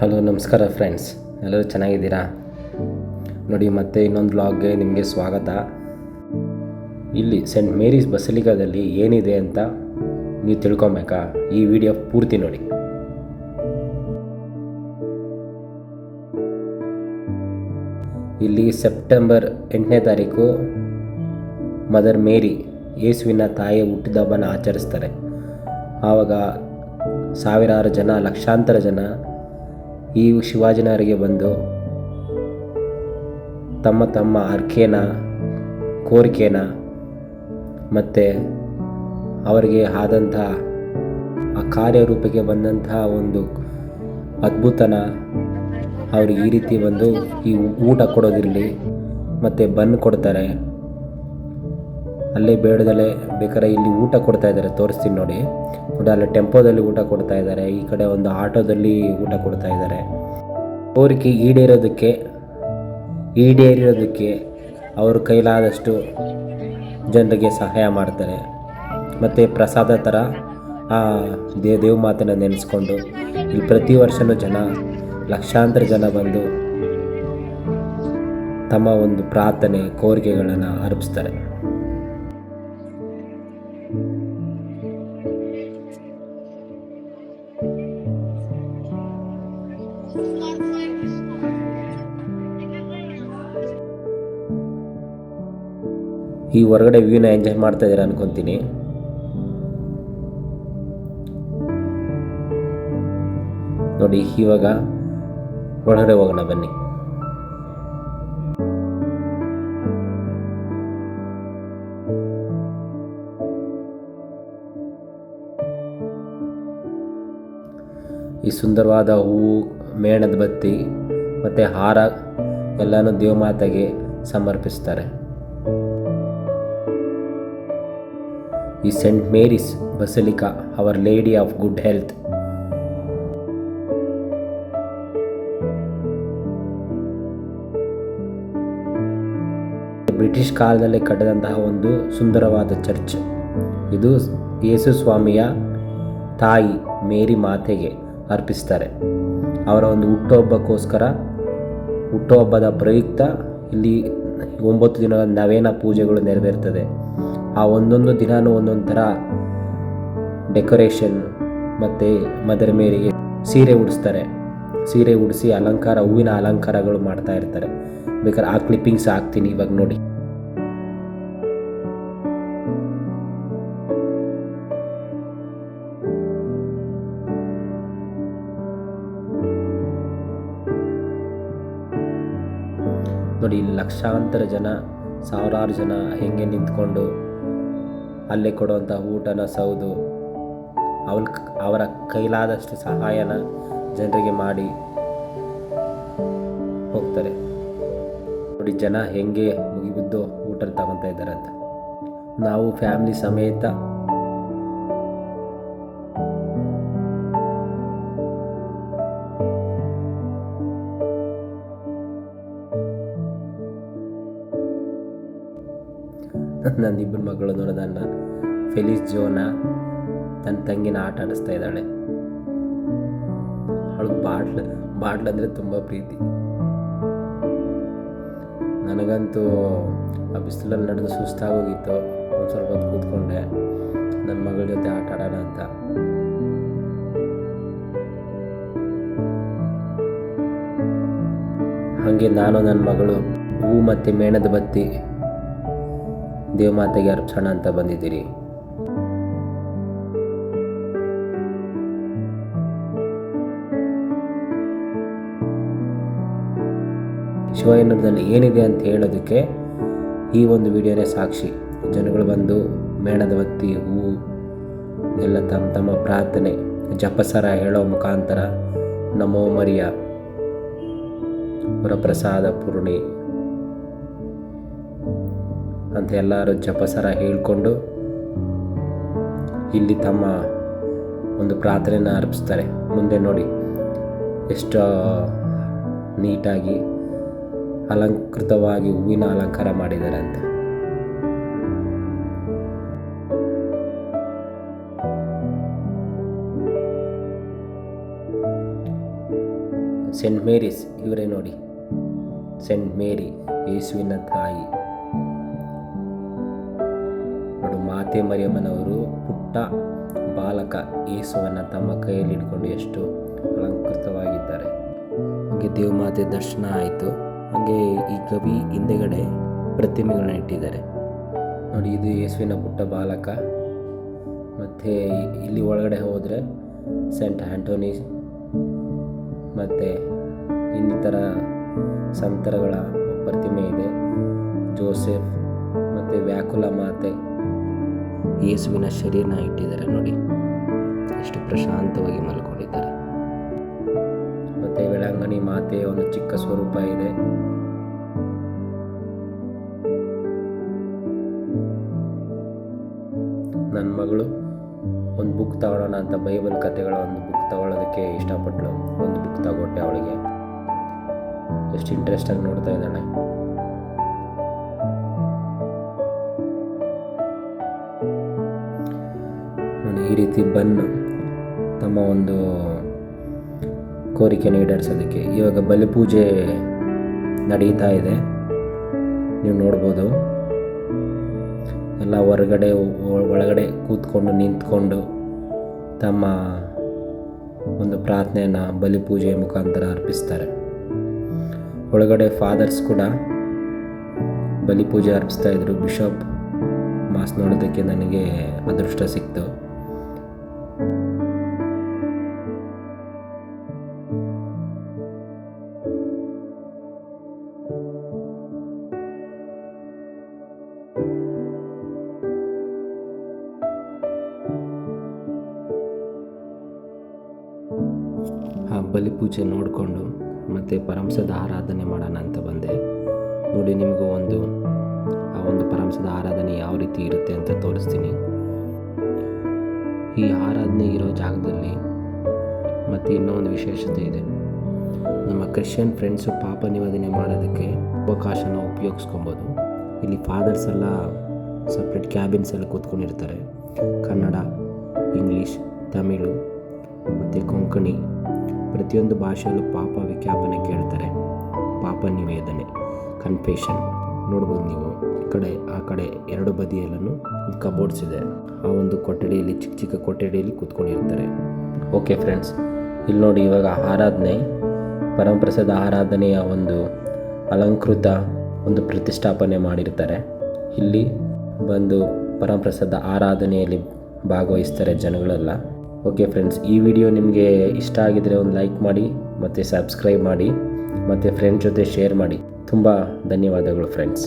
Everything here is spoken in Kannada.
ಹಲೋ ನಮಸ್ಕಾರ ಫ್ರೆಂಡ್ಸ್ ಎಲ್ಲರೂ ಚೆನ್ನಾಗಿದ್ದೀರಾ? ನೋಡಿ, ಮತ್ತೆ ಇನ್ನೊಂದು ಬ್ಲಾಗ್ಗೆ ನಿಮಗೆ ಸ್ವಾಗತ. ಇಲ್ಲಿ ಸೆಂಟ್ ಮೇರೀಸ್ ಬಸಲಿಗಾದಲ್ಲಿ ಏನಿದೆ ಅಂತ ನೀವು ತಿಳ್ಕೊಬೇಕಾ? ಈ ವಿಡಿಯೋ ಪೂರ್ತಿ ನೋಡಿ. ಇಲ್ಲಿ ಸೆಪ್ಟೆಂಬರ್ ಎಂಟನೇ ತಾರೀಕು ಮದರ್ ಮೇರಿ ಯೇಸುವಿನ ತಾಯಿಯ ಹುಟ್ಟಿದ ಹಬ್ಬನ ಆಚರಿಸ್ತಾರೆ. ಆವಾಗ ಸಾವಿರಾರು ಜನ, ಲಕ್ಷಾಂತರ ಜನ ಈ ಶಿವಾಜಿನಗರಿಗೆ ಬಂದು ತಮ್ಮ ತಮ್ಮ ಅರ್ಕೆನ, ಕೋರಿಕೆನ ಮತ್ತು ಅವರಿಗೆ ಆದಂಥ ಆ ಕಾರ್ಯರೂಪಕ್ಕೆ ಬಂದಂತಹ ಒಂದು ಅದ್ಭುತನ ಅವ್ರಿಗೆ ಈ ರೀತಿ ಬಂದು ಈ ಊಟ ಕೊಡೋದಿರಲಿ, ಮತ್ತು ಬನ್ ಕೊಡ್ತಾರೆ. ಅಲ್ಲೇ ಬೇಡದಲ್ಲೇ ಬೇಕಾದ್ರೆ ಇಲ್ಲಿ ಊಟ ಕೊಡ್ತಾ ಇದ್ದಾರೆ. ತೋರಿಸ್ತೀನಿ ನೋಡಿ. ನೋಡಿ, ಅಲ್ಲಿ ಟೆಂಪೋದಲ್ಲಿ ಊಟ ಕೊಡ್ತಾ ಇದ್ದಾರೆ. ಈ ಕಡೆ ಒಂದು ಆಟೋದಲ್ಲಿ ಊಟ ಕೊಡ್ತಾ ಇದ್ದಾರೆ. ಕೋರಿಕೆ ಈಡೇರೋದಕ್ಕೆ, ಈಡೇರಿರೋದಕ್ಕೆ ಅವರು ಕೈಲಾದಷ್ಟು ಜನರಿಗೆ ಸಹಾಯ ಮಾಡ್ತಾರೆ. ಮತ್ತು ಪ್ರಸಾದ ಥರ, ಆ, ದೇ, ದೇವ ಮಾತನ್ನು ನೆನೆಸ್ಕೊಂಡು ಇಲ್ಲಿ ಪ್ರತಿ ವರ್ಷವೂ ಜನ, ಲಕ್ಷಾಂತರ ಜನ ಬಂದು ತಮ್ಮ ಒಂದು ಪ್ರಾರ್ಥನೆ, ಕೋರಿಕೆಗಳನ್ನು ಅರ್ಪಿಸ್ತಾರೆ. ಈ ಹೊರಗಡೆ ವ್ಯೂನ ಎಂಜಾಯ್ ಮಾಡ್ತಾ ಇದ್ದೀರಾ ಅನ್ಕೊಂತೀನಿ. ನೋಡಿ, ಇವಾಗ ಒಳಗಡೆ ಹೋಗೋಣ ಬನ್ನಿ. ಈ ಸುಂದರವಾದ ಹೂವು ಮೇಣದ ಬತ್ತಿ ಮತ್ತು ಹಾರ ಎಲ್ಲನೂ ದೇವಮಾತೆಗೆ ಸಮರ್ಪಿಸ್ತಾರೆ. ಈ Saint Mary's Basilica Our Lady of Good Health British ಕಾಲದಲ್ಲಿ ಕಟ್ಟಿದಂತಹ ಒಂದು ಸುಂದರವಾದ ಚರ್ಚ್. ಇದು ಯೇಸು ಸ್ವಾಮಿಯ ತಾಯಿ ಮೇರಿ ಮಾತೆಗೆ ಅರ್ಪಿಸ್ತಾರೆ. ಅವರ ಒಂದು ಹುಟ್ಟುಹಬ್ಬಕ್ಕೋಸ್ಕರ, ಹುಟ್ಟುಹಬ್ಬದ ಪ್ರಯುಕ್ತ ಇಲ್ಲಿ ಒಂಬತ್ತು ದಿನ ನವೇನ ಪೂಜೆಗಳು ನೆರವೇರ್ತದೆ. ಆ ಒಂದೊಂದು ದಿನವೂ ಒಂದೊಂದು ಥರ ಡೆಕೋರೇಷನ್ ಮತ್ತು ಮದರ್ ಮೇರಿಗೆ ಸೀರೆ ಉಡಿಸ್ತಾರೆ. ಸೀರೆ ಉಡಿಸಿ ಅಲಂಕಾರ, ಹೂವಿನ ಅಲಂಕಾರಗಳು ಮಾಡ್ತಾ ಇರ್ತಾರೆ. ಬೇಕಾದ್ರೆ ಆ ಕ್ಲಿಪ್ಪಿಂಗ್ಸ್ ಹಾಕ್ತೀನಿ ಇವಾಗ ನೋಡಿ. ಇಲ್ಲಿ ಲಕ್ಷಾಂತರ ಜನ, ಸಾವಿರಾರು ಜನ ಹೆಂಗೆ ನಿಂತ್ಕೊಂಡು ಅಲ್ಲೇ ಕೊಡುವಂಥ ಊಟನ ಸೌದು ಅವಳ ಅವರ ಕೈಲಾದಷ್ಟು ಸಹಾಯನ ಜನರಿಗೆ ಮಾಡಿ ಹೋಗ್ತಾರೆ. ನೋಡಿ, ಜನ ಹೆಂಗೆ ಮುಗಿಬಿದ್ದು ಊಟ ತಗೊತಾ ಇದ್ದಾರೆ ಅಂತ ನಾವು ಫ್ಯಾಮಿಲಿ ಸಮೇತ ನನ್ನ ಇಬ್ಬರು ಮಗಳು ನೋಡೋದನ್ನ ಫೆಲಿಸ್ ಜೋನ, ತನ್ನ ತಂಗಿನ ಆಟ ಆಡಿಸ್ತಾ ಇದ್ದಾಳೆ. ಅವಳಿಗೆ ಬಾಟ್ಲು ಬಾಟ್ಲು ಅಂದರೆ ತುಂಬ ಪ್ರೀತಿ. ನನಗಂತೂ ಆ ಬಿಸಿಲಲ್ಲಿ ನಡೆದು ಸುಸ್ತಾಗೋಗಿತ್ತು. ಒಂದು ಸ್ವಲ್ಪ ಹೊತ್ತು ಕೂತ್ಕೊಂಡೆ. ನನ್ನ ಮಗಳ ಜೊತೆ ಆಟ ಆಡೋಣ ಅಂತ. ಹಾಗೆ ನಾನು, ನನ್ನ ಮಗಳು, ಹೂ ಮತ್ತು ಮೇಣದ ಬತ್ತಿ. ದೇವಮಾತೆಗೆ ಅರ್ಪಣ ಅಂತ ಬಂದಿದ್ದೀರಿ. ಶಿವಯನದಲ್ಲಿ ಏನಿದೆ ಅಂತ ಹೇಳೋದಕ್ಕೆ ಈ ಒಂದು ವಿಡಿಯೋನೇ ಸಾಕ್ಷಿ. ಜನಗಳು ಬಂದು ಮೇಣದ ಬತ್ತಿ ಹೂ, ಎಲ್ಲ ತಮ್ಮ ತಮ್ಮ ಪ್ರಾರ್ಥನೆ, ಜಪಸರ ಹೇಳೋ ಮುಖಾಂತರ ನಮೋ ಮರಿಯ, ವರಪ್ರಸಾದ ಪೂರ್ಣಿ. ಅಂತ ಎಲ್ಲರೂ ಜಪಸರ ಹೇಳಿಕೊಂಡು ಇಲ್ಲಿ ತಮ್ಮ ಒಂದು ಪ್ರಾರ್ಥನೆಯನ್ನು ಅರ್ಪಿಸ್ತಾರೆ. ಮುಂದೆ ನೋಡಿ, ಎಷ್ಟು ನೀಟಾಗಿ ಅಲಂಕೃತವಾಗಿ ಹೂವಿನ ಅಲಂಕಾರ ಮಾಡಿದ್ದಾರೆ ಅಂತ. ಸೆಂಟ್ ಮೇರೀಸ್ ಇವರೇ ನೋಡಿ. ಸೆಂಟ್ ಮೇರಿ ಯೇಸುವಿನ ತಾಯಿ. ಮಾತೆ ಮರಿಯಮ್ಮನವರು ಪುಟ್ಟ ಬಾಲಕ ಯೇಸುವನ್ನು ತಮ್ಮ ಕೈಯಲ್ಲಿ ಹಿಡ್ಕೊಂಡು ಎಷ್ಟು ಅಲಂಕೃತವಾಗಿದ್ದಾರೆ. ಹಾಗೆ ದೇವಮಾತೆ ದರ್ಶನ ಆಯಿತು. ಹಾಗೆ ಈ ಕವಿ ಹಿಂದೆಗಡೆ ಪ್ರತಿಮೆಗಳನ್ನ ಇಟ್ಟಿದ್ದಾರೆ. ನೋಡಿ, ಇದು ಯೇಸುವಿನ ಪುಟ್ಟ ಬಾಲಕ. ಮತ್ತು ಇಲ್ಲಿ ಒಳಗಡೆ ಹೋದರೆ ಸೆಂಟ್ ಆಂಟೋನಿ ಮತ್ತು ಇನ್ನಿತರ ಸಂತರಗಳ ಪ್ರತಿಮೆ ಇದೆ. ಜೋಸೆಫ್ ಮತ್ತು ವ್ಯಾಕುಲ ಮಾತೆ ಯೇಸುವಿನ ಶರೀರನ ಇಟ್ಟಿದ್ದಾರೆ. ನೋಡಿ, ಎಷ್ಟು ಪ್ರಶಾಂತವಾಗಿ ಮಲ್ಕೊಂಡಿದ್ದಾರೆ. ಮತ್ತು ವೇಳಾಂಗಣಿ ಮಾತೆಯ ಒಂದು ಚಿಕ್ಕ ಸ್ವರೂಪ ಇದೆ. ನನ್ನ ಮಗಳು ಒಂದು ಬುಕ್ ತಗೊಳ್ಳೋಣ ಅಂತ ಬೈಬಲ್ ಕಥೆಗಳ ಒಂದು ಬುಕ್ ತಗೊಳ್ಳೋದಕ್ಕೆ ಇಷ್ಟಪಟ್ಟಳು ಒಂದು ಬುಕ್ ತಗೊಟ್ಟೆ ಅವಳಿಗೆ. ಎಷ್ಟು ಇಂಟ್ರೆಸ್ಟಾಗಿ ನೋಡ್ತಾ ಇದ್ದಾಳೆ. ನೋಡಿ ಈ ರೀತಿ ಬನ್ ತಮ್ಮ ಒಂದು ಕೋರಿಕೆಯನ್ನು ಈಡೇರಿಸೋದಕ್ಕೆ ಇವಾಗ ಬಲಿಪೂಜೆ ನಡೀತಾ ಇದೆ. ನೀವು ನೋಡ್ಬೋದು. ಎಲ್ಲ ಹೊರಗಡೆ ಒಳಗಡೆ ಕೂತ್ಕೊಂಡು ನಿಂತ್ಕೊಂಡು ತಮ್ಮ ಒಂದು ಪ್ರಾರ್ಥನೆಯನ್ನು ಬಲಿಪೂಜೆಯ ಮುಖಾಂತರ ಅರ್ಪಿಸ್ತಾರೆ. ಒಳಗಡೆ ಫಾದರ್ಸ್ ಕೂಡ ಬಲಿಪೂಜೆ ಅರ್ಪಿಸ್ತಾ ಇದ್ರು. ಬಿಷಪ್ ಮಾಸ್ ನೋಡೋದಕ್ಕೆ ನನಗೆ ಅದೃಷ್ಟ ಸಿಕ್ತು. ಬಲಿಪೂಜೆ ನೋಡಿಕೊಂಡು ಮತ್ತು ಪರಮಸದ ಆರಾಧನೆ ಮಾಡೋಣ ಅಂತ ಬಂದೆ. ನೋಡಿ, ನಿಮಗೂ ಒಂದು, ಆ ಒಂದು ಪರಮಸದ ಆರಾಧನೆ ಯಾವ ರೀತಿ ಇರುತ್ತೆ ಅಂತ ತೋರಿಸ್ತೀನಿ. ಈ ಆರಾಧನೆ ಇರೋ ಜಾಗದಲ್ಲಿ ಮತ್ತು ಇನ್ನೊಂದು ವಿಶೇಷತೆ ಇದೆ. ನಮ್ಮ ಕ್ರಿಶ್ಚಿಯನ್ ಫ್ರೆಂಡ್ಸು ಪಾಪ ನಿವಾದನೆ ಮಾಡೋದಕ್ಕೆ ಅವಕಾಶನ ಉಪಯೋಗಿಸ್ಕೊಬೋದು. ಇಲ್ಲಿ ಫಾದರ್ಸ್ ಎಲ್ಲ ಸಪ್ರೇಟ್ ಕ್ಯಾಬಿನ್ಸ್ ಎಲ್ಲ ಕೂತ್ಕೊಂಡಿರ್ತಾರೆ. ಕನ್ನಡ, ಇಂಗ್ಲೀಷ್, ತಮಿಳು, ಮತ್ತು ಕೊಂಕಣಿ. ಪ್ರತಿಯೊಂದು ಭಾಷೆಯಲ್ಲೂ ಪಾಪ ವಿಜ್ಞಾಪನೆ ಕೇಳ್ತಾರೆ. ಪಾಪ ನಿವೇದನೆ ಕನ್ಫೆಷನ್ ನೋಡ್ಬೋದು ನೀವು, ಈ ಕಡೆ, ಆ ಕಡೆ ಎರಡು ಬದಿಯಲ್ಲೂ ಕಬೋರ್ಡ್ಸ್ ಇದೆ. ಆ ಒಂದು ಕೊಠಡಿಯಲ್ಲಿ ಚಿಕ್ಕ ಚಿಕ್ಕ ಕೊಠಡಿಯಲ್ಲಿ ಕೂತ್ಕೊಂಡಿರ್ತಾರೆ. ಓಕೆ ಫ್ರೆಂಡ್ಸ್, ಇಲ್ಲಿ ನೋಡಿ ಇವಾಗ ಆರಾಧನೆ, ಪರಮಪ್ರಸಾದ ಆರಾಧನೆಯ ಒಂದು ಅಲಂಕೃತ ಒಂದು ಪ್ರತಿಷ್ಠಾಪನೆ ಮಾಡಿರ್ತಾರೆ. ಇಲ್ಲಿ ಬಂದು ಪರಮಪ್ರಸಾದ ಆರಾಧನೆಯಲ್ಲಿ ಭಾಗವಹಿಸ್ತಾರೆ ಜನಗಳೆಲ್ಲ. ಓಕೆ ಫ್ರೆಂಡ್ಸ್ ಈ ವಿಡಿಯೋ ನಿಮಗೆ ಇಷ್ಟ ಆಗಿದರೆ ಒಂದು ಲೈಕ್ ಮಾಡಿ, ಮತ್ತು ಸಬ್ಸ್ಕ್ರೈಬ್ ಮಾಡಿ, ಮತ್ತು ಫ್ರೆಂಡ್ಸ್ ಜೊತೆ ಶೇರ್ ಮಾಡಿ. ತುಂಬ ಧನ್ಯವಾದಗಳು ಫ್ರೆಂಡ್ಸ್